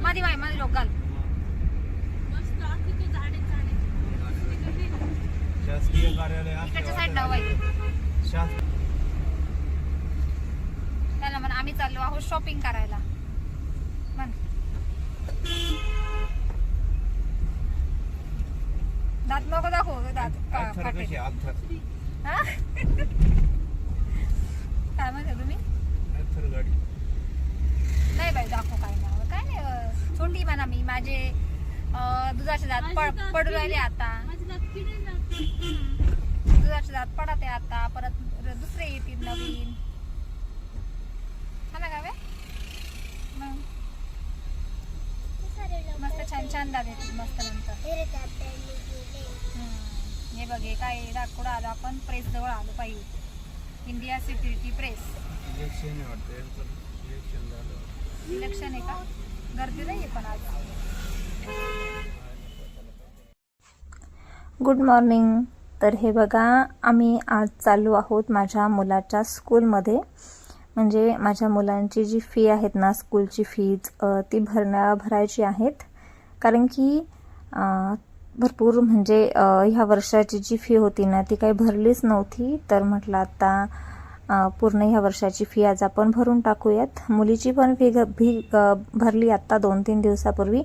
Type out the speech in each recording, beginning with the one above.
मध्ये बायमध्ये लोक घाल. शासकीय कार्यालय त्याला म्हणा आम्ही चाललो आहोत शॉपिंग करायला म्हण दात नको दाखव गं, दात का- अथर फाटेल. कशी अथर हा? काय म्हणते तुम्ही अथर गाडी नाही बाई दाखव काय नाव काय नाही अं, सोंडी म्हणा मी माझे अं, दुधाचे दात राहिले आता. दुधाचे दात पडत आता. परत दुसरे येतील नवीन. हा ना? मग? मस्त छान छान दात येतील मस्त नंतर. हे बघ हे काय कुठं आलो आपण. प्रेस जवळ आलो पाहिजे. India security press. Election election आहे का? गर्दी नाही पण आज. गुड मॉर्निंग तर हे बघा आम्ही आज चालू आहोत माझ्या मुलाच्या स्कूलमध्ये. म्हणजे माझ्या मुलांची जी फी आहेत ना स्कूलची फीज ती भरण्या भरायची आहेत. कारण की भरपूर म्हणजे ह्या वर्षाची जी फी होती ना ती काही भरलीच नव्हती. तर म्हटलं आता पूर्ण ह्या वर्षाची फी आज आपण भरून टाकूयात. मुलीची पण फी ग- फी भरली आत्ता दोन तीन दिवसापूर्वी.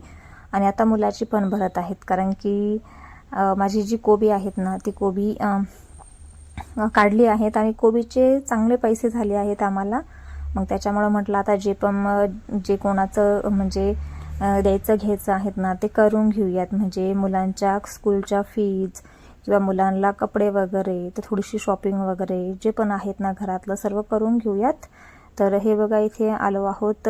आणि आता मुलाची पण भरत आहेत. कारण की माझी जी कोबी आहेत ना ती कोबी काढली आहेत आणि कोबीचे चांगले पैसे झाले आहेत आम्हाला. मग त्याच्यामुळं म्हटलं आता जे पण जे कोणाचं म्हणजे द्यायचं घ्यायचं आहेत ना ते करून घेऊयात. म्हणजे मुलांच्या स्कूलच्या फीज किंवा मुलांना कपडे वगैरे तर थोडीशी शॉपिंग वगैरे जे पण आहेत ना घरातलं सर्व करून घेऊयात. तर हे बघा इथे आलो आहोत.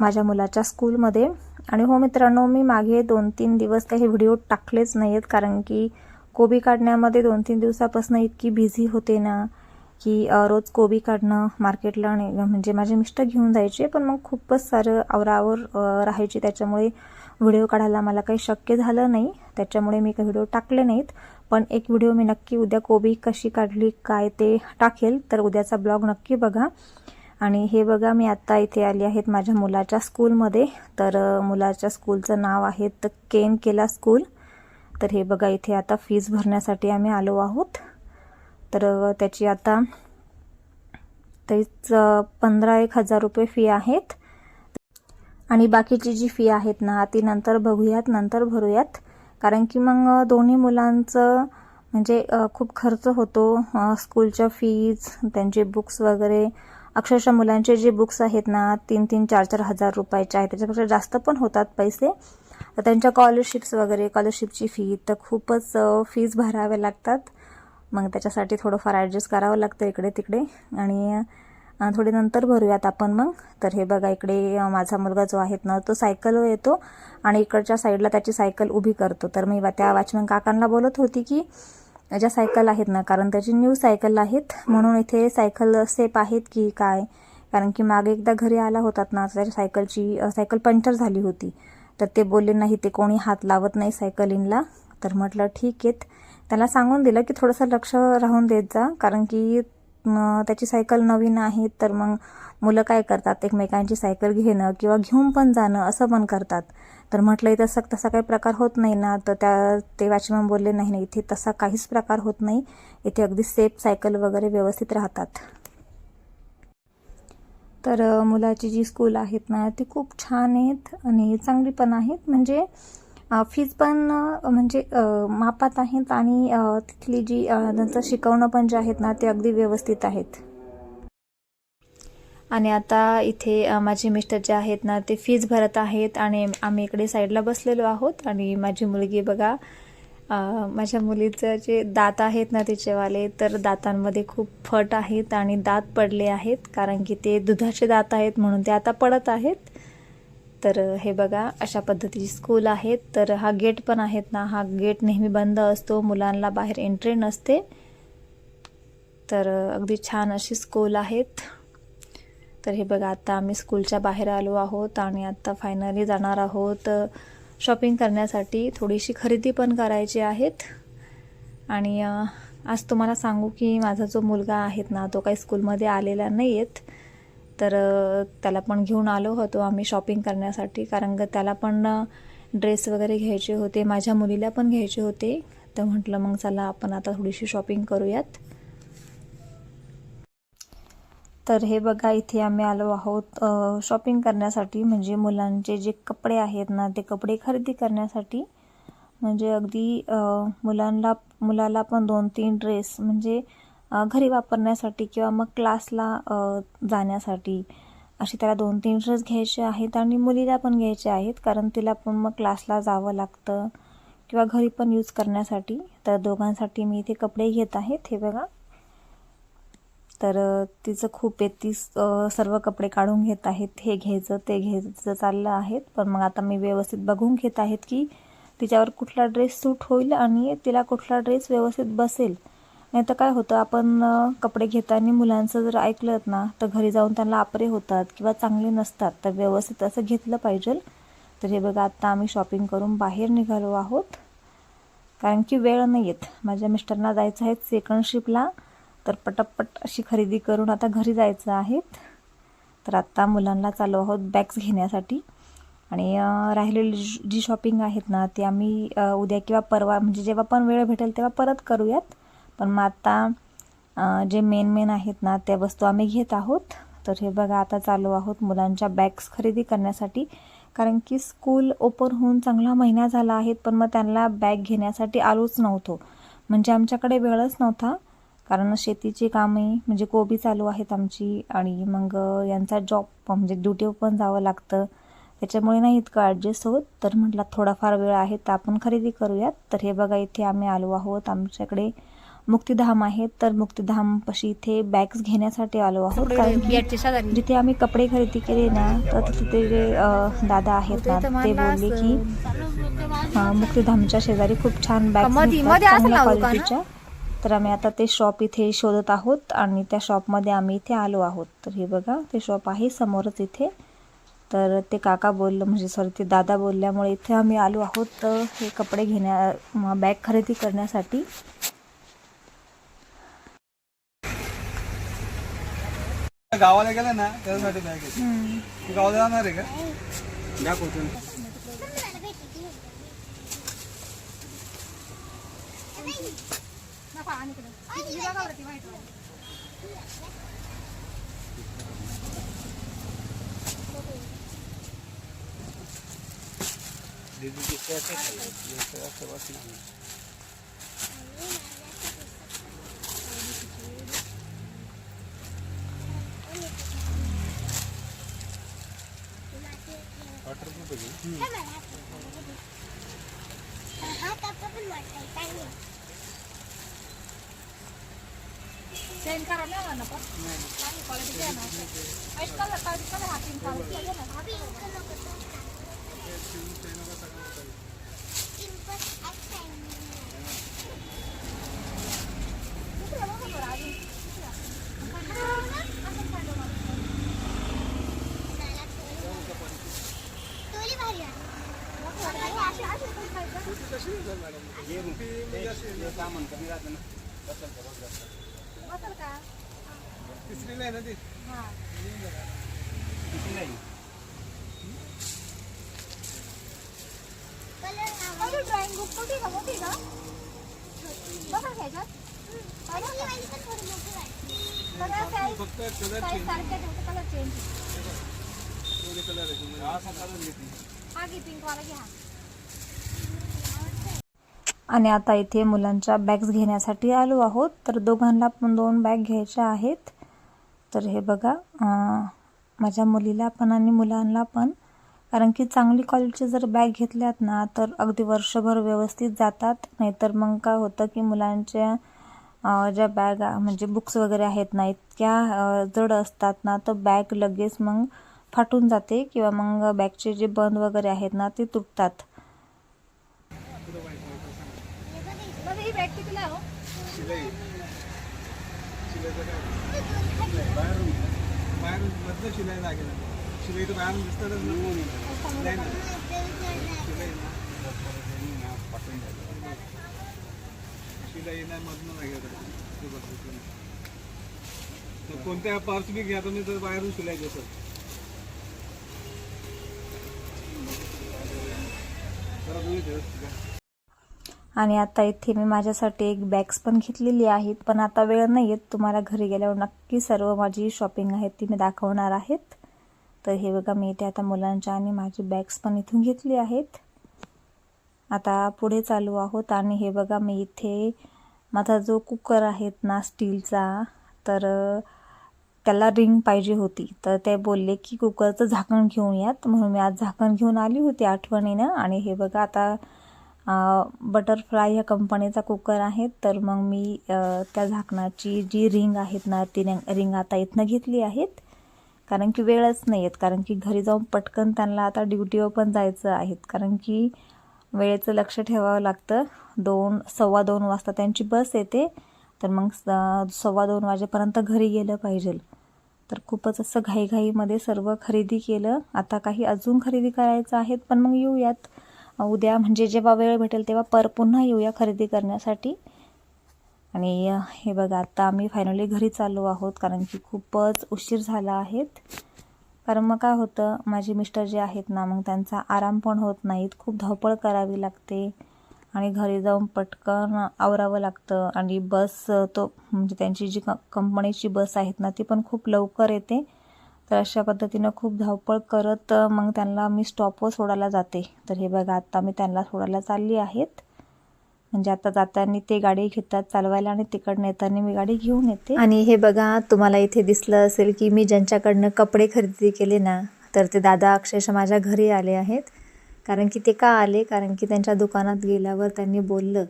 माझ्या मुलाच्या स्कूलमध्ये. आणि हो मित्रांनो मी मागे दोन तीन दिवस काही व्हिडिओ टाकलेच नाही आहेत कारण की कोबी काढण्यामध्ये दोन तीन दिवसापासून इतकी बिझी होते ना की रोज कोबी काढणं मार्केटला आणि म्हणजे माझे मिस्टर घेऊन जायचे पण मग खूपच सारं आवरावर राहायचे राहायची. त्याच्यामुळे व्हिडिओ काढायला मला काही शक्य झालं नाही. त्याच्यामुळे मी काही व्हिडिओ टाकले नाहीत. पण एक व्हिडिओ मी नक्की उद्या कोबी कशी काढली काय ते टाकेल तर उद्याचा ब्लॉग नक्की बघा. आणि हे बघा मी आत्ता इथे आली आहेत माझ्या मुलाच्या स्कूलमध्ये. तर मुलाच्या स्कूलचं नाव आहे तर केन केला स्कूल. तर हे बघा इथे आता फीज भरण्यासाठी आम्ही आलो आहोत. तर त्याची आता तेच पंधरा एक हजार रुपये फी आहेत. आणि बाकीची जी फी आहेत ना ती नंतर बघूयात नंतर भरूयात. कारण की मग दोन्ही मुलांचं म्हणजे खूप खर्च होतो स्कूलच्या फीज त्यांचे बुक्स वगैरे अक्षरशः मुलांचे जे बुक्स आहेत ना तीन तीन चार चार हजार रुपयाचे आहेत. त्याच्यापेक्षा जास्त पण होतात पैसे. तर त्यांच्या स्कॉलरशिप्स वगैरे स्कॉलरशिपची फी तर खूपच फीज भराव्या लागतात. मग त्याच्यासाठी थोडंफार ॲडजस्ट करावं लागतं इकडे तिकडे आणि थोडे नंतर भरूयात आपण मग. तर हे बघा इकडे माझा मुलगा जो आहे ना तो सायकलवर येतो. आणि इकडच्या साईडला त्याची सायकल उभी करतो. तर मी त्या वॉचमॅन काकांना बोलत होती की ज्या सायकल आहेत ना कारण त्याची न्यू सायकल आहेत म्हणून इथे सायकल सेफ आहेत की काय? कारण की मागे एकदा घरी आला होतात ना त्याच्या सायकलची सायकल पंक्चर झाली होती. तर ते बोलले नाही ते कोणी हात लावत नाही सायकलिंगला. तर म्हटलं ठीक आहेत त्याला सांगून दिलं की थोडंसं लक्ष राहून देत जा कारण की त्याची सायकल नवीन आहे तर मग मुलं काय करतात? एकमेकांची सायकल घेणं किंवा घेऊन पण जाणं असं पण करतात. तर म्हटलं इथं तसं तसा काही प्रकार होत नाही ना. तर त्या ते वॅचमॅन बोलले नाही नाही इथे तसा काहीच प्रकार होत नाही. इथे अगदी सेफ सायकल वगैरे व्यवस्थित राहतात. तर मुलाची जी स्कूल आहेत ना ती खूप छान आहेत आणि चांगली पण आहेत. म्हणजे फीज पण म्हणजे मापात आहेत आणि तिथली जी त्यांचं शिकवणं पण जे आहेत ना ते अगदी व्यवस्थित आहेत. आणि आता इथे माझे मिस्टर जे आहेत ना ते फीज भरत आहेत आणि आम्ही इकडे साईडला बसलेलो आहोत आणि माझी मुलगी बघा माझ्या मुलीचं जे दात आहेत ना तिचेवाले तर दातांमध्ये खूप फट आहेत आणि दात पडले आहेत कारण की ते दुधाचे दात आहेत म्हणून ते आता पडत आहेत. तर हे बघा अशा पद्धतीची स्कूल आहेत तर हा गेट पण आहेत ना हा गेट नेहमी बंद असतो मुलांना बाहेर एंट्री नसते. तर अगदी छान अशी स्कूल आहेत. तर हे बघा आता आम्ही स्कूलच्या बाहेर आलो आहोत आणि आता फायनली जाणार आहोत शॉपिंग करण्यासाठी. थोडीशी खरेदी पण करायची आहेत. आणि आज तुम्हाला सांगू की माझा जो मुलगा आहेत ना तो काही स्कूलमध्ये आलेला नाही आहेत तर त्याला पण घेऊन आलो होतो आम्ही शॉपिंग करण्यासाठी कारण का त्याला पण ड्रेस वगैरे घ्यायचे होते माझ्या मुलीला पण घ्यायचे होते. तर म्हटलं मग चला आपण आता थोडीशी शॉपिंग करूयात. तर हे बघा इथे आम्ही आलो आहोत शॉपिंग करण्यासाठी. म्हणजे मुलांचे जे कपडे आहेत ना ते कपडे खरेदी करण्यासाठी. म्हणजे अगदी मुलांना मुलाला पण दोन तीन ड्रेस म्हणजे घरी वापरण्यासाठी किंवा मग क्लासला जाण्यासाठी असे त्याला दोन तीन ड्रेस घ्यायचे आहेत आणि मुलीला पण घ्यायचे आहेत. कारण तिला पण मग क्लासला जावं लागतं किंवा घरी पण यूज करण्यासाठी. तर दोघांसाठी मी इथे कपडे घेत आहेत हे बघा. तर तिचं खूप आहे. ती सर्व कपडे काढून घेत आहेत. हे घ्यायचं ते घ्यायचं चाललं आहेत. पण मग आता मी व्यवस्थित बघून घेत आहेत की तिच्यावर कुठला ड्रेस सूट होईल आणि तिला कुठला ड्रेस व्यवस्थित बसेल. नाही तर काय होतं आपण कपडे घेताना मुलांचं जर ऐकलं ना तर घरी जाऊन त्यांना आपरे होतात किंवा चांगले नसतात. तर व्यवस्थित असं घेतलं पाहिजे. तर हे बघा आत्ता आम्ही शॉपिंग करून बाहेर निघालो आहोत. कारण की वेळ नाही येत माझ्या मिस्टरना जायचं आहे सेकंड शिपला तर पटापट अशी खरेदी करून आता घरी जायचं आहे. तर आत्ता मुलांना चालू आहोत बॅग्स घेण्यासाठी. आणि राहिलेली जी- शॉपिंग आहेत ना ती आम्ही उद्या किंवा परवा म्हणजे जेव्हा पण वेळ भेटेल तेव्हा परत करूयात. पण मग आता जे मेन मेन आहेत ना त्या वस्तू आम्ही घेत आहोत. तर हे बघा आता चालू आहोत मुलांच्या बॅग्स खरेदी करण्यासाठी. कारण की स्कूल ओपन होऊन चांगला महिना झाला आहे पण मग त्यांना बॅग घेण्यासाठी आलोच नव्हतो. म्हणजे आमच्याकडे वेळच नव्हता. कारण शेतीची कामे म्हणजे कोबी चालू आहेत आमची आणि मग यांचा जॉब म्हणजे ड्युटीवर पण जावं लागतं. त्याच्यामुळे नाही इतकं ॲडजस्ट होत. तर म्हटलं थोडाफार वेळ आहे तर आपण खरेदी करूयात. तर हे बघा इथे आम्ही आलो आहोत. आमच्याकडे मुक्तिधाम आहे. तर मुक्तिधाम पशी इथे बॅग्स घेण्यासाठी आलो आहोत. कारण जिथे आम्ही कपडे खरेदी केले ना तर तिथे जे दादा आहेत ना ते बोलले की मुक्तिधामच्या शेजारी खूप छान ना? क्वालिटीच्या तर आम्ही आता ते शॉप इथे शोधत आहोत आणि त्या शॉपमध्ये आम्ही इथे आलो आहोत. तर हे बघा ते शॉप आहे समोरच इथे. तर ते काका बोललं म्हणजे सॉरी ते दादा बोलल्यामुळे इथे आम्ही आलो आहोत हे कपडे घेण्या बॅग खरेदी करण्यासाठी. गावाला गेला ना त्याच्यासाठी बॅग आहे. तू गावाला जाणार आहे का? दाखवतो ना. नको आणि इकडं. ही बघा बरं ती white वाली. दीदीची shirt आहे खाली. हे असं बसलं. Water नको घेऊ. Change करायला नाही म्हणा पण. चांगली quality आहे ना. White color, white color हा pink color. घे ना. हा color. दुसरं बघा बरं अजून. असं खाली बघा. अशी- अशी पण खायचं. बसेल का? तिसरीला आहे ना ती हा. अरे ड्रॉइंग बुक मोठी का मोठी का बघा घ्यायच्यात सगळ्या साईज फक्त कलर साईज चेंज सारख्या फक्त कलर चेंज कलर आहे तुम्ही असा कलर घेतली हा घे पिंक वाला घ्या आणि आता इथे मुलांच्या बॅग्स घेण्यासाठी आलो आहोत. तर दोघांना पण दोन बॅग घ्यायच्या आहेत. तर हे बघा माझ्या मुलीला पण आणि मुलांना पण. कारण की चांगली क्वालिटीची जर बॅग घेतल्यात ना तर अगदी वर्षभर व्यवस्थित जातात. नाहीतर मग काय होतं की मुलांच्या ज्या बॅग म्हणजे बुक्स वगैरे आहेत ना इतक्या जड असतात ना तर बॅग लगेच मग फाटून जाते. किंवा मग बॅगचे जे बंद वगैरे आहेत ना ते तुटतात बघा ही बॅग कितीला आहे हो शिलाई शिलाईचं काय बाहेरून बाहेरून मधलं शिलाई लागेल. शिलाई तर बाहेरून दिसतातच ना. नाही ना. शिलाई मधनं. तर कोणत्या पार्ट बी घ्या तुम्ही तर बाहेरून शिलायचे सर तुम्ही व्यवस्थित घ्या. आणि आता इथे मी माझ्यासाठी एक बॅग्स पण घेतलेली आहेत. पण आता वेळ नाही येत तुम्हाला घरी गेल्यावर नक्की सर्व माझी शॉपिंग आहे ती मी दाखवणार आहेत. तर हे बघा मी इथे आता मुलांच्या आणि माझी बॅग्स पण इथून घेतली आहेत. आता पुढे चालू आहोत. आणि हे बघा मी इथे माझा जो कुकर आहेत ना स्टीलचा तर त्याला रिंग पाहिजे होती. तर ते बोलले की कुकरचं झाकण घेऊन यात. म्हणून मी आज झाकण घेऊन आली होती आठवणीनं. आणि हे बघा आता बटरफ्लाय ह्या कंपनीचा कुकर आहे. तर मग मी त्या झाकणाची जी रिंग आहेत ना ती रिंग आता इथनं घेतली आहेत. कारण की वेळच नाही आहेत कारण की घरी जाऊन पटकन त्यांना आता ड्युटीवर पण जायचं आहेत. कारण की वेळेचं लक्ष ठेवावं लागतं. दोन सव्वा दोन वाजता त्यांची बस येते. तर मग स- सव्वा दोन वाजेपर्यंत घरी गेलं पाहिजे. तर खूपच असं घाईघाईमध्ये सर्व खरेदी केलं. आता काही अजून खरेदी करायचं आहेत पण मग येऊयात. उद्या म्हणजे जेव्हा वेळ भेटेल तेव्हा पर पुन्हा येऊया खरेदी करण्यासाठी. आणि हे बघा आता आम्ही फायनली घरी चाललो आहोत कारण की खूपच उशीर झाला आहेत. कारण मग काय होतं माझे मिस्टर जे आहेत ना मग त्यांचा आराम पण होत नाहीत. खूप धावपळ करावी लागते. आणि घरी जाऊन पटकन आवरावं लागतं. आणि बस तो म्हणजे त्यांची जी क कंपनीची बस आहेत ना ती पण खूप लवकर येते. तर अशा पद्धतीनं खूप धावपळ करत मग त्यांना मी स्टॉपवर सोडायला जाते. तर हे बघा आत्ता मी त्यांना सोडायला चालली आहेत. म्हणजे आता जाताना ते गाडी घेतात चालवायला आणि तिकडनं येताना मी गाडी घेऊन येते. आणि हे बघा तुम्हाला इथे दिसलं असेल की मी ज्यांच्याकडनं कपडे खरेदी केले ना तर ते दादा अक्षरशः माझ्या घरी आले आहेत. कारण की ते का आले? कारण की त्यांच्या दुकानात गेल्यावर त्यांनी बोललं.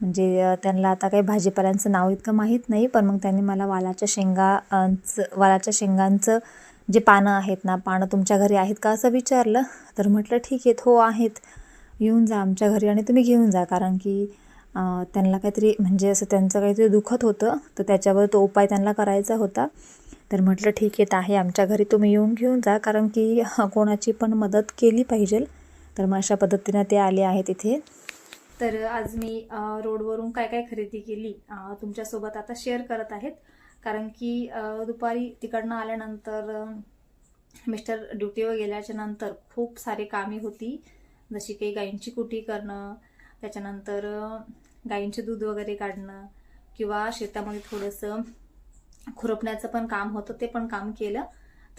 म्हणजे त्यांना आता काही भाजीपाल्यांचं नाव इतकं माहीत नाही पण मग त्यांनी मला वालाच्या शेंगांचं वालाच्या शेंगांचं जे पानं आहेत ना पानं तुमच्या घरी आहेत का असं विचारलं तर म्हटलं ठीक आहे हो आहेत. येऊन जा आमच्या घरी आणि तुम्ही घेऊन जा. कारण की त्यांना काहीतरी म्हणजे असं त्यांचं काहीतरी दुखत होतं तर त्याच्यावर तो उपाय त्यांना करायचा होता. तर म्हटलं ठीक आहे तर आहे. आमच्या घरी तुम्ही येऊन घेऊन जा. कारण की कोणाची पण मदत केली पाहिजे तर मग अशा पद्धतीनं ते आले आहेत इथे. तर आज मी रोडवरून काय काय खरेदी केली तुमच्यासोबत आता शेअर करत आहेत. कारण की दुपारी तिकडनं आल्यानंतर मिस्टर ड्युटीवर गेल्याच्यानंतर खूप सारे कामे होती. जशी काही गायींची कुटी करणं त्याच्यानंतर गायींचे दूध वगैरे काढणं किंवा शेतामध्ये थोडंसं खुरपण्याचं पण काम होतं ते पण काम केलं.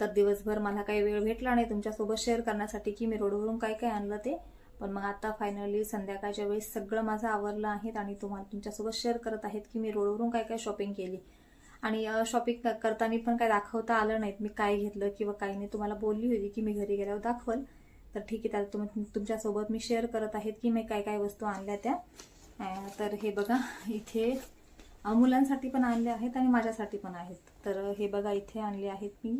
तर दिवसभर मला काही वेळ भेटला नाही. तुमच्यासोबत शेअर करण्यासाठी की मी रोडवरून काय काय आणलं ते. पण मग आता फायनली संध्याकाळच्या वेळेस सगळं माझं आवरलं आहे आणि तुम्हाला तुमच्यासोबत शेअर करत आहेत की मी रोडवरून काय काय शॉपिंग केली. आणि शॉपिंग करताना पण काय दाखवता आलं नाहीत. मी काय घेतलं किंवा काही नाही. तुम्हाला बोलली होती की मी घरी गेल्यावर दाखवल. तर ठीक आहे त्यात तुम्ही तुमच्यासोबत मी शेअर करत आहेत की मी काय काय वस्तू आणल्या त्या. तर हे बघा इथे मुलांसाठी पण आणले आहेत आणि माझ्यासाठी पण आहेत. तर हे बघा इथे आणले आहेत मी.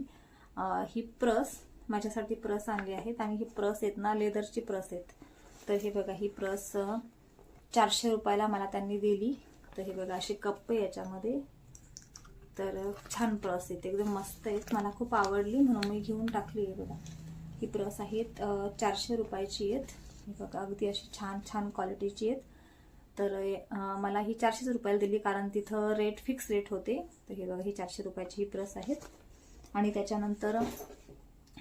ही प्रस माझ्यासाठी प्रस आणली आहेत आणि ही प्रस आहेत ना लेदरची प्रस आहेत. तर हे बघा ही प्रस चारशे रुपयाला मला त्यांनी दिली. तर हे बघा असे कप्पे आहे याच्यामध्ये. तर छान प्रस आहेत एकदम मस्त आहेत. मला खूप आवडली. म्हणून मी घेऊन टाकली आहे बघा. ही प्रस आहेत. चारशे रुपयाची आहेत. हे बघा अगदी अशी छान छान क्वालिटीची आहेत. तर मला ही चारशेच रुपयाला दिली कारण तिथं रेट फिक्स रेट होते. तर हे बघा ही चारशे रुपयाची ही प्रस आहेत. आणि त्याच्यानंतर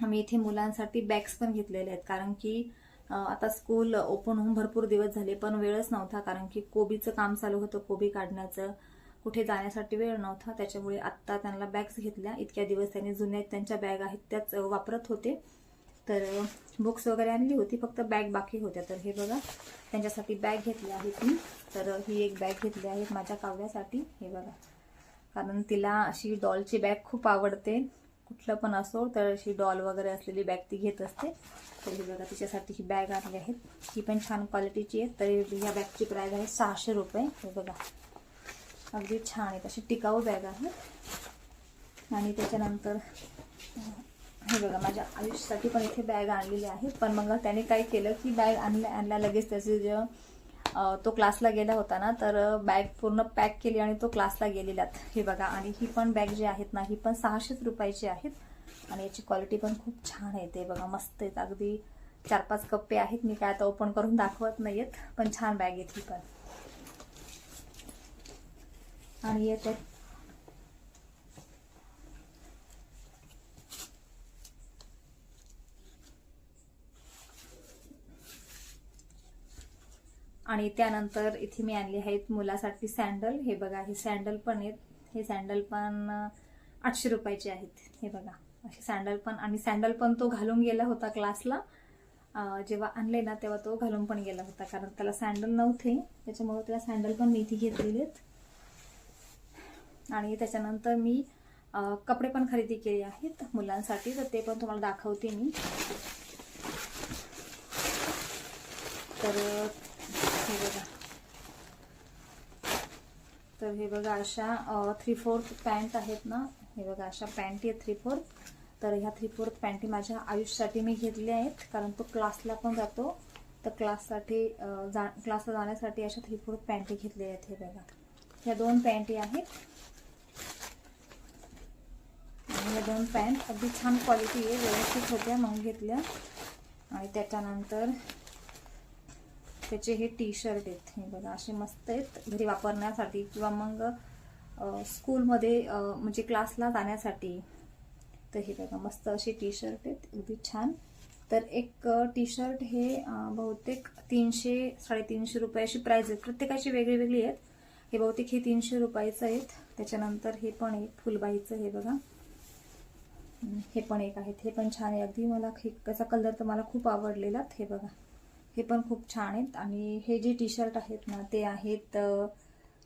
मी इथे मुलांसाठी बॅग्स पण घेतलेले आहेत. कारण की आता स्कूल ओपन होऊन भरपूर दिवस झाले पण वेळच नव्हता. कारण की कोबीचं काम चालू होतं कोबी काढण्याचं. कुठे जाण्यासाठी वेळ नव्हता त्याच्यामुळे आत्ता त्यांना बॅग्स घेतल्या. इतक्या दिवस त्यांनी जुन्या त्यांच्या बॅग आहेत त्याच वापरत होते. तर बुक्स वगैरे आणली होती फक्त बॅग बाकी होत्या. तर हे बघा त्यांच्यासाठी बॅग घेतली आहे ती. तर ही एक बॅग घेतली आहे माझ्या काव्यासाठी हे बघा. कारण तिला अशी डॉलची बॅग खूप आवडते. कुठलं पण असो तर अशी डॉल वगैरे असलेली बॅग ती घेत असते. तर ही बघा तिच्यासाठी ही बॅग आणली आहे ही पण छान क्वालिटीची आहे तर ह्या बॅगची प्राईज आहे सहाशे रुपये. हे बघा. अगदी छान आहेत अशी टिकाऊ बॅग आहे. आणि त्याच्यानंतर हे बघा माझ्या आयुष्यासाठी पण इथे बॅग आणलेली आहे. पण मग त्याने काय केलं की बॅग आणल्या आणल्या लगेच त्याचे जे तो क्लासला गेला होता ना तर बॅग पूर्ण पॅक केली आणि तो क्लासला गेलेलात. हे बघा आणि ही पण बॅग जी आहेत ना ही पण सहाशेच रुपयाची आहेत. आणि याची क्वालिटी पण खूप छान आहे ते बघा मस्त आहेत. अगदी चार पाच कप्पे आहेत. मी काय आता ओपन करून दाखवत नाहीयेत पण छान बॅग आहेत ही पण. आणि येतात आणि त्यानंतर इथे मी आणले आहेत मुलासाठी सँडल हे बघा हे सँडल पण आहेत. हे सँडल पण आठशे रुपयाचे आहेत. हे बघा असे सँडल पण. आणि सँडल पण तो घालून गेला होता क्लासला जेव्हा आणले ना तेव्हा तो घालून पण गेला होता. कारण त्याला सँडल नव्हते. त्याच्यामुळे त्याला सँडल पण मी इथे घेतलेले आहेत. आणि त्याच्यानंतर मी कपडे पण खरेदी केले आहेत मुलांसाठी तर ते पण तुम्हाला दाखवते मी. तर हे बघा. तर हे बघा अशा थ्री फोर्थ पॅन्ट आहेत ना. हे बघा अशा पॅन्ट आहेत थ्री फोर्थ तर ह्या थ्री फोर्थ पॅन्टी माझ्या आयुष्यासाठी मी घेतल्या आहेत कारण तो क्लासला पण जातो. तर क्लाससाठी जा क्लासला जाण्यासाठी अशा थ्री फोर्थ पॅन्टी घेतल्या आहेत हे बघा. ह्या दोन पॅन्टी आहेत. या ह्या दोन पॅन्ट अगदी छान क्वालिटी आहे. व्यवस्थित होत्या मग घेतल्या. आणि त्याच्यानंतर त्याचे हे टी शर्ट आहेत. हे बघा असे मस्त आहेत. घरी वापरण्यासाठी किंवा मग स्कूलमध्ये म्हणजे क्लासला जाण्यासाठी. तर हे बघा मस्त असे टी शर्ट आहेत. अगदी छान. तर एक टी शर्ट हे बहुतेक तीनशे साडेतीनशे रुपये अशी प्राईज आहेत प्रत्येकाची वेगळी वेगळी आहेत. हे बहुतेक हे तीनशे रुपयाचं आहेत. त्याच्यानंतर हे पण आहे फुलबाईचं हे बघा. हे पण एक आहेत. हे पण छान आहे. अगदी मला हे त्याचा कलर तर मला खूप आवडलेला हे बघा. हे पण खूप छान आहेत. आणि हे जे टी शर्ट आहेत ना ते आहेत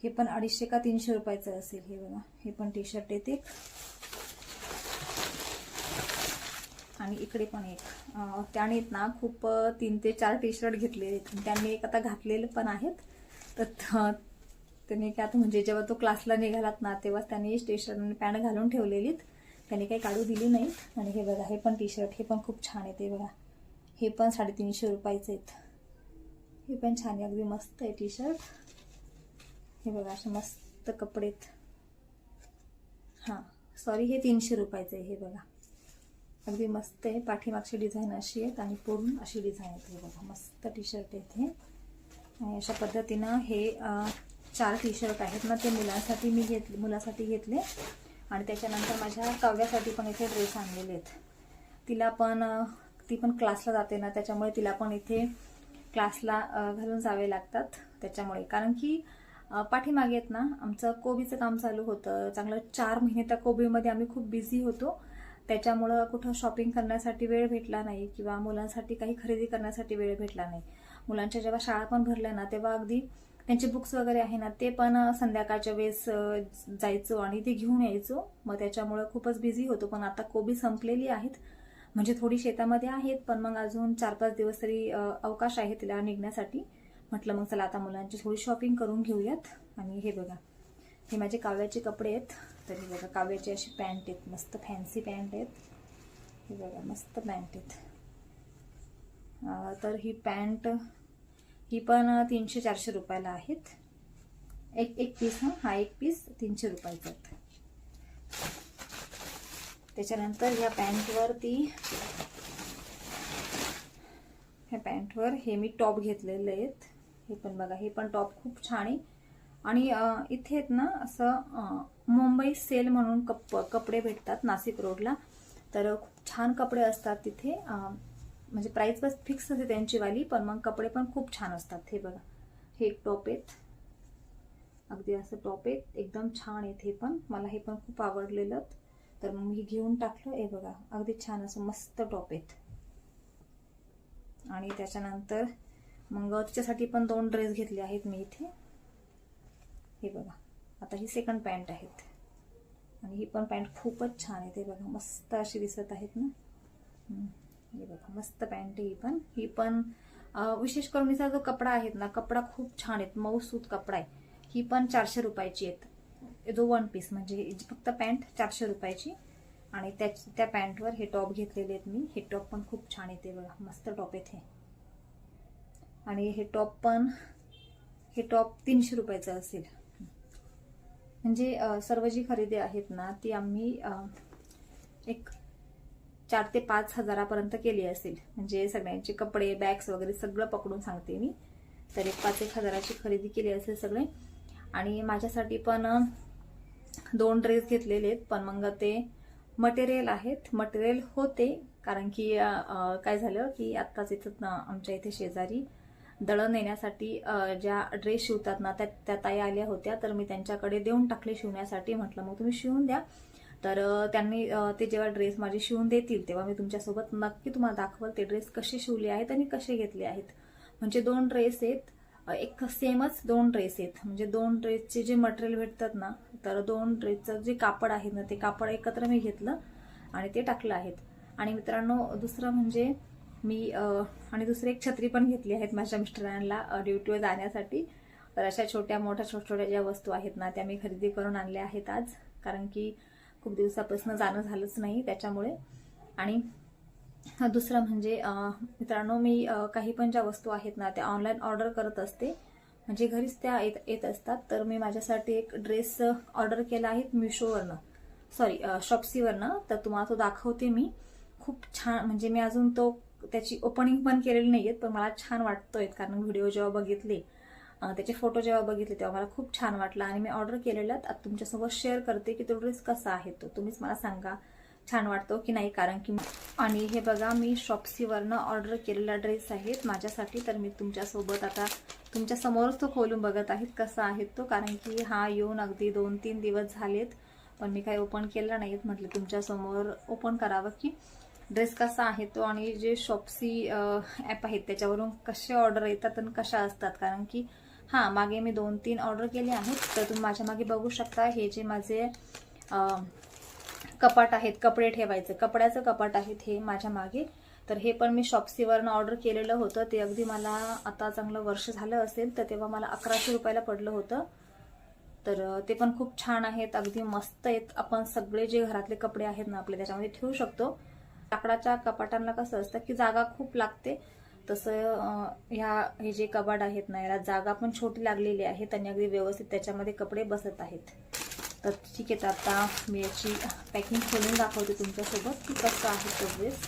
हे पण अडीचशे का तीनशे रुपयाचं असेल हे बघा. हे पण टी शर्ट येते. एक आणि इकडे पण एक. त्याने आहेत ना खूप तीन ते चार टी शर्ट घेतलेले आहेत त्यांनी एक आता घातलेले पण आहेत. तर त्याने त्यांनी काय आता म्हणजे जेव्हा तो क्लासला निघालात ना तेव्हा त्यांनी टी शर्ट आणि पॅन्ट घालून ठेवलेलीत. त्याने काही काढू दिली नाही. आणि हे बघा हे पण टी शर्ट हे पण खूप छान आहे ते बघा. हे पण साडेतीनशे रुपयाचे आहेत. हे पण छान आहे अगदी मस्त आहे टी शर्ट हे बघा असे मस्त कपडे आहेत. हां सॉरी हे तीनशे रुपयाचं आहे हे बघा. अगदी मस्त आहे पाठीमागची डिझाईन अशी आहेत आणि पूर्ण अशी डिझाईन आहेत हे बघा. मस्त टी शर्ट आहेत हे. आणि अशा पद्धतीनं हे चार टी शर्ट आहेत. ना ते मुलांसाठी मी घेतले मुलासाठी घेतले. आणि त्याच्यानंतर माझ्या काव्यासाठी पण इथे ड्रेस आणलेले आहेत. तिला पण ती पण क्लासला जाते ना त्याच्यामुळे तिला पण इथे क्लासला घालून जावे लागतात त्याच्यामुळे. कारण की पाठीमागे आहेत ना आमचं कोबीचं काम चालू होतं. चांगलं चार महिने त्या कोबीमध्ये आम्ही खूप बिझी होतो. त्याच्यामुळं कुठं शॉपिंग करण्यासाठी वेळ भेटला नाही किंवा मुलांसाठी काही खरेदी करण्यासाठी वेळ भेटला नाही. मुलांच्या जेव्हा शाळा पण भरल्या ना तेव्हा अगदी त्यांचे बुक्स वगैरे आहे ना ते पण संध्याकाळच्या वेळेस जायचो आणि ते घेऊन यायचो. मग त्याच्यामुळं खूपच बिझी होतो. पण आता कोबी संपलेली आहेत. म्हणजे थोडी शेतामध्ये आहेत पण मग अजून चार पाच दिवस तरी अवकाश आहे तिला निघण्यासाठी. म्हटलं मग चला आता मुलांची थोडी शॉपिंग करून घेऊयात. आणि हे बघा. हे माझे काव्याचे कपडे आहेत. तर हे बघा काव्याची अशी पॅन्ट आहेत. मस्त फॅन्सी पॅन्ट आहेत. हे बघा मस्त पॅन्ट आहेत. तर ही पॅन्ट ही पण तीनशे चारशे रुपयाला आहेत. एक एक पीस हा. हा एक पीस तीनशे रुपयाचा त्याच्यानंतर ह्या पॅन्टवरती ह्या पॅन्टवर हे मी टॉप घेतलेले आहेत. हे पण बघा हे पण टॉप खूप छान आहे. आणि इथे आहेत ना असं मुंबई सेल म्हणून कप कपडे भेटतात नाशिक रोडला. तर खूप छान कपडे असतात तिथे. म्हणजे प्राईस बस फिक्स असते त्यांचीवाली पण मग कपडे पण खूप छान असतात. हे बघा. हे एक टॉप आहेत. अगदी असं टॉप आहेत. एकदम छान आहेत हे पण. मला हे पण खूप आवडलेलं. तर मग मी घेऊन टाकलं. हे बघा. अगदी छान असं मस्त टॉप आहेत. आणि त्याच्यानंतर मग तिच्यासाठी पण दोन ड्रेस घेतले आहेत मी इथे. हे बघा. आता ही सेकंड पॅन्ट आहेत. आणि ही पण पॅन्ट खूपच छान आहे ते बघा. मस्त अशी दिसत आहेत ना. हे बघा मस्त पॅन्ट आहे ही पण. ही पण विशेष करून हिचा जो कपडा आहेत ना कपडा खूप छान आहेत. मऊसूत कपडा आहे. ही पण चारशे रुपयाची आहेत. जो वन पीस म्हणजे फक्त पॅन्ट चारशे रुपयाची. आणि त्या त्या पॅन्टवर हे टॉप घेतलेले आहेत मी. हे टॉप पण खूप छान येते बघा. मस्त टॉप येते आणि हे टॉप पण हे टॉप तीनशे रुपयाचं असेल. म्हणजे सर्व जी खरेदी आहेत ना ती आम्ही एक चार ते पाच हजारापर्यंत केली असेल. म्हणजे सगळ्यांचे कपडे बॅग्स वगैरे सगळं पकडून सांगते मी. तर एक पाच एक हजाराची खरेदी केली असेल सगळे. आणि माझ्यासाठी पण दोन ड्रेस घेतलेले आहेत. पण मग ते मटेरियल आहेत. मटेरियल होते. कारण की काय झालं की आत्ताच इथं ना आमच्या इथे शेजारी. दळण नेण्यासाठी ज्या ड्रेस शिवतात ना त्या त्या ताई आल्या होत्या. तर मी त्यांच्याकडे देऊन टाकले शिवण्यासाठी. म्हटलं मग तुम्ही शिवून द्या. तर त्यांनी ते जेव्हा ड्रेस माझे शिवून देतील तेव्हा मी तुमच्यासोबत नक्की तुम्हाला दाखवल ते ड्रेस कसे शिवले आहेत आणि कसे घेतले आहेत. म्हणजे दोन ड्रेस आहेत एक सेमच दोन ड्रेस आहेत. म्हणजे दोन ड्रेसचे जे मटेरियल भेटतात ना तर दोन ड्रेसचं जे कापड आहे ना ते कापड एकत्र मी घेतलं आणि ते टाकलं आहेत. आणि मित्रांनो दुसरं म्हणजे मी आणि दुसरी एक छत्री पण घेतली आहेत माझ्या मिस्टरांना ड्युटीवर जाण्यासाठी. तर अशा छोट्या मोठ्या छोट्या छोट्या ज्या वस्तू आहेत ना त्या मी खरेदी करून आणल्या आहेत आज. कारण की खूप दिवसापासून जाणं झालंच नाही त्याच्यामुळे. आणि दुसरं म्हणजे मित्रांनो मी काही पण ज्या वस्तू आहेत ना त्या ऑनलाईन ऑर्डर करत असते. म्हणजे घरीच त्या येत येत असतात. तर मी माझ्यासाठी एक ड्रेस ऑर्डर केला आहे मिशोवरनं सॉरी शॉप्सीवरनं तर तुम्हाला तो दाखवते मी. खूप छान म्हणजे मी अजून तो त्याची ओपनिंग पण केलेली नाही आहेत पण मला छान वाटतोय कारण व्हिडिओ जेव्हा बघितले त्याचे फोटो जेव्हा बघितले तेव्हा मला खूप छान वाटलं. आणि मी ऑर्डर केलेला आता तुमच्यासोबत शेअर करते की तो ड्रेस कसा आहे तो. तुम्हीच मला सांगा छान वाटतो की नाही? कारण की आणि हे बघा मी शॉप्सीवरनं ऑर्डर केलेला ड्रेस आहेत माझ्यासाठी तर मी तुमच्यासोबत आता तुमच्यासमोरच तो खोलून बघत आहेत कसा आहे तो. कारण की हा येऊन अगदी दोन तीन दिवस झालेत पण मी काही ओपन केलं नाहीत म्हटलं तुमच्यासमोर ओपन करावं की ड्रेस कसा आहे तो. आणि जे शॉप्सी ॲप आहेत त्याच्यावरून कसे ऑर्डर येतात आणि कशा असतात. कारण की हां मागे मी दोन तीन ऑर्डर केले आहेत. तर तुम्ही माझ्या मागे बघू शकता हे जे माझे कपाट आहेत कपडे ठेवायचं. कपड्याचं कपाट आहेत हे माझ्या मागे. तर हे पण मी शॉप्सीवरनं ऑर्डर केलेलं होतं. ते अगदी मला आता चांगलं वर्ष झालं असेल तर तेव्हा मला अकराशे रुपयाला पडलं होतं. तर ते पण खूप छान आहेत अगदी मस्त आहेत. आपण सगळे जे घरातले कपडे आहेत ना आपले त्याच्यामध्ये ठेवू शकतो. लाकडाच्या कपाटांना कसं असतं की जागा खूप लागते. तसं ह्या हे जे कबाड आहेत ना याला जागा पण छोटी लागलेली आहे. आणि अगदी व्यवस्थित त्याच्यामध्ये कपडे बसत आहेत. तर ठीक आहे तर आता मी याची पॅकिंग खोलून दाखवते तुमच्यासोबत की कसं आहे तो ड्रेस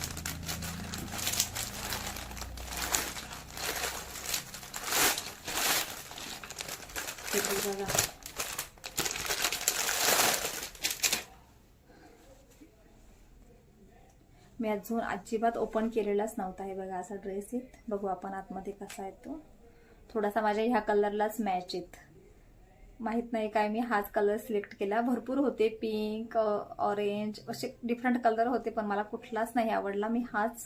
बघा. मी अजून अजिबात ओपन केलेलाच नव्हता. हे बघा असा ड्रेस येत. बघू आपण आतमध्ये कसा येतो. थोडासा माझ्या ह्या कलरलाच मॅच येत. माहीत नाही काय मी हाच कलर सिलेक्ट केला. भरपूर होते पिंक ऑरेंज असे डिफरंट कलर होते पण मला कुठलाच नाही आवडला. मी हाच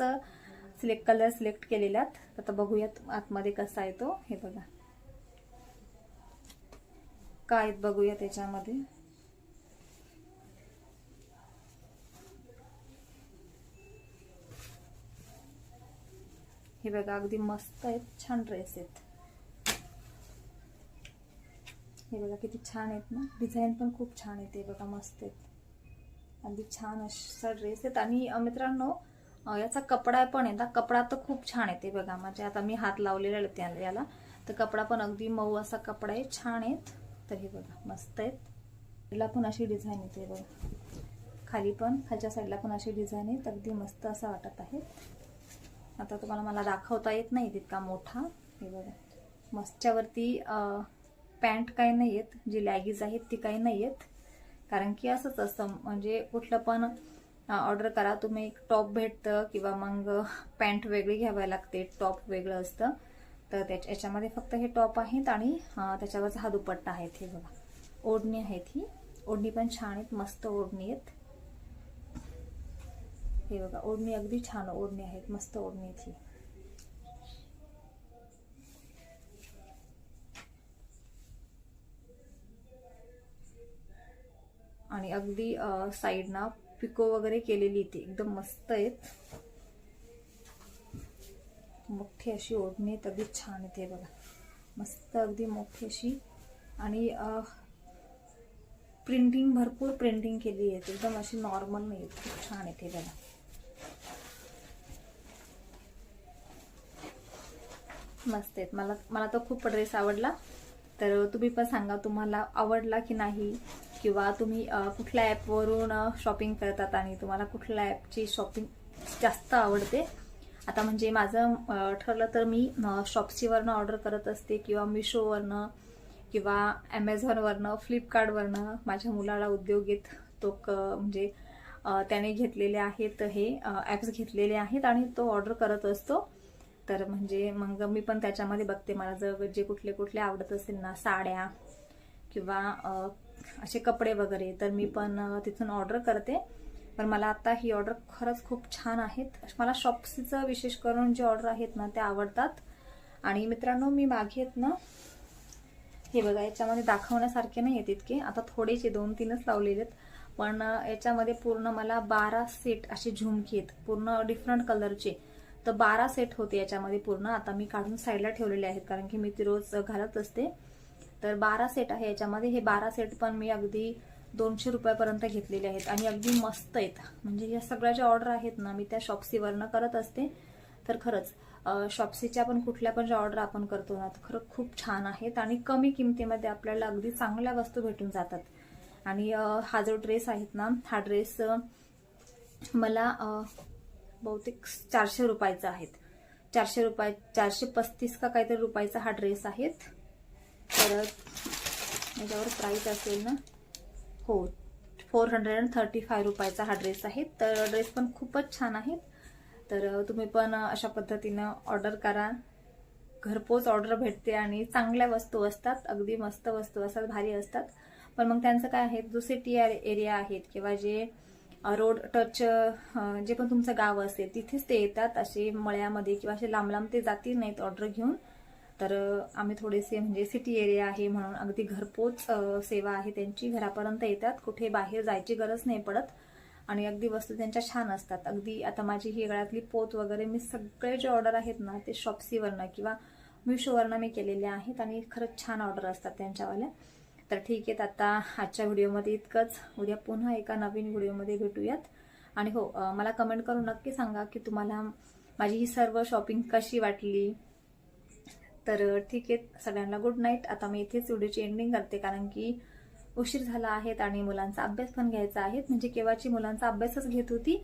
सिलेक्ट कलर सिलेक्ट केलेल्यात. आता बघूयात आतमध्ये कसा येतो. हे बघा. काय आहेत बघूया त्याच्यामध्ये. हे बघा अगदी मस्त आहेत. छान ड्रेस आहेत. हे बघा किती छान आहेत ना. डिझाईन पण खूप छान आहेत. हे बघा मस्त आहेत. अगदी छान असा ड्रेस आहेत. आणि मित्रांनो याचा कपडा पण आहे ना. कपडा तर खूप छान आहे ते बघा म्हणजे आता मी हात लावलेला आहे त्या- याला. तर कपडा पण अगदी मऊ असा कपडा आहे. छान आहेत. तर हे बघा मस्त आहेत. याला पण अशी डिझाईन येते बघा. खाली पण खालच्या साईडला पण अशी डिझाईन आहेत. अगदी मस्त असं वाटत आहे. आता तुम्हाला मला दाखवता येत नाही तितका मोठा. हे बघा. मस्तच्यावरती पॅन्ट काही नाही आहेत जी लॅगीज आहेत ती काही नाही आहेत कारण की असंच असतं. म्हणजे कुठलं पण ऑर्डर करा. तुम्ही एक टॉप भेटतं किंवा मग पॅन्ट वेगळी घ्यावी लागते. टॉप वेगळं असतं. तर त्याच्या याच्यामध्ये फक्त हे टॉप आहेत आणि त्याच्यावरचा हा दुपट्टा आहेत हे बघा. ओढणी आहेत ही. ओढणी पण छान आहेत. मस्त ओढणी आहेत. हे बघा ओढणी अगदी छान ओढणी आहेत मस्त ओढणी आणि अगदी साईडना पिको वगैरे केलेली ती एकदम मस्त आहेत. मोठी अशी ओढणी आहेत अगदी छान येते बघा. मस्त अगदी मोठी अशी. आणि प्रिंटिंग भरपूर प्रिंटिंग केली आहे एकदम अशी नॉर्मल नाही आहेत खूप छान येते बघा. मस्त आहेत. मला मला तो खूप ड्रेस आवडला. तर तुम्ही पण सांगा तुम्हाला आवडला की नाही? किंवा तुम्ही कुठल्या ॲपवरून शॉपिंग करतात आणि तुम्हाला कुठल्या ॲपची शॉपिंग जास्त आवडते? आता म्हणजे माझं ठरलं तर मी शॉप्सीवरनं ऑर्डर करत असते किंवा मिशोवरनं किंवा ॲमेझॉनवरनं फ्लिपकार्टवरनं माझ्या मुलाला उद्योग येत तो क म्हणजे त्याने घेतलेले आहेत हे ॲप्स घेतलेले आहेत आणि तो ऑर्डर करत असतो. तर म्हणजे मग मी पण त्याच्यामध्ये बघते. मला जर जे कुठले कुठले आवडत असेल ना साड्या किंवा असे कपडे वगैरे तर मी पण तिथून ऑर्डर करते. पण मला आता ही ऑर्डर खरंच खूप छान आहेत. मला शॉप्सीचं विशेष करून जे ऑर्डर आहेत ना ते आवडतात. आणि मित्रांनो मी मागे आहेत ना हे बघा याच्यामध्ये दाखवण्यासारखे नाही आहेत इतके. आता थोडेसे दोन तीनच लावलेले आहेत. पण याच्यामध्ये पूर्ण मला बारा सेट असे झुमके आहेत. पूर्ण डिफरंट कलरचे तर बारा सेट होते याच्यामध्ये पूर्ण. आता मी काढून साईडला ठेवलेले आहेत कारण की मी ती रोज घालत असते. तर बारा सेट आहे याच्यामध्ये. हे बारा सेट पण मी अगदी दोनशे रुपयापर्यंत घेतलेले आहेत आणि अगदी मस्त आहेत. म्हणजे या सगळ्या ज्या ऑर्डर आहेत ना मी त्या शॉप्सीवरनं करत असते. तर खरंच शॉप्सीच्या पण कुठल्या पण ज्या ऑर्डर आपण करतो ना तर खरं खूप छान आहेत आणि कमी किमतीमध्ये आपल्याला अगदी चांगल्या वस्तू भेटून जातात. आणि हा जो ड्रेस आहेत ना हा ड्रेस मला बहुतेक चारशे रुपयाचा आहेत. चारशे रुपये चारशे पस्तीस का काहीतरी रुपयाचा हा ड्रेस आहेत. तर याच्यावर प्राईस असेल ना? हो four hundred and thirty five रुपयाचा हा ड्रेस आहे. तर ड्रेस पण खूपच छान आहेत. तर तुम्ही पण अशा पद्धतीनं ऑर्डर करा. घरपोच ऑर्डर भेटते आणि चांगल्या वस्तू असतात. अगदी मस्त वस्तू असतात भारी असतात. पण मग त्यांचं काय आहे? जो सिटी एरिया आहेत किंवा जे रोड टच जे पण तुमचं गाव असेल तिथेच ते येतात. असे मळ्यामध्ये किंवा असे लांब लांब ते जातील नाहीत ऑर्डर घेऊन. तर आम्ही थोडेसे म्हणजे सिटी एरिया आहे म्हणून अगदी घरपोच सेवा आहे त्यांची. घरापर्यंत येतात. कुठे बाहेर जायची गरज नाही पडत. आणि अगदी वस्तू त्यांच्या छान असतात. अगदी आता माझी ही गळ्यातली पोत वगैरे मी सगळे जे ऑर्डर आहेत ना ते शॉप्सीवरनं किंवा मिशोवरनं मी केलेले आहेत आणि खरंच छान ऑर्डर असतात त्यांच्यावाल्या. तर ठीक आहे आता आजच्या व्हिडिओमध्ये इतकंच. उद्या पुन्हा एका नवीन व्हिडिओमध्ये भेटूयात. आणि हो मला कमेंट करून नक्की सांगा की तुम्हाला माझी ही सर्व शॉपिंग कशी वाटली? तर ठीक आहे सगळ्यांना गुड नाईट आता मी इथेच व्हिडिओची एंडिंग करते कारण की उशीर झाला आहेत आणि मुलांचा अभ्यास पण घ्यायचा आहे. म्हणजे केव्हाची मुलांचा अभ्यासच घेत होती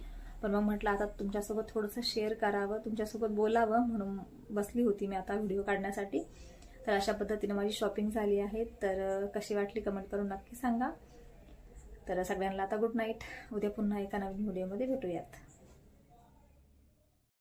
पण मग म्हटलं आता तुमच्यासोबत थोडंसं शेअर करावं तुमच्यासोबत बोलावं म्हणून बसली होती मी आता व्हिडिओ काढण्यासाठी. तर अशा पद्धतीने माझी शॉपिंग झाली आहे. तर कशी वाटली कमेंट करून नक्की सांगा. तर सगळ्यांना आता गुड नाईट. उद्या पुन्हा एका नवीन व्हिडिओमध्ये भेटूयात.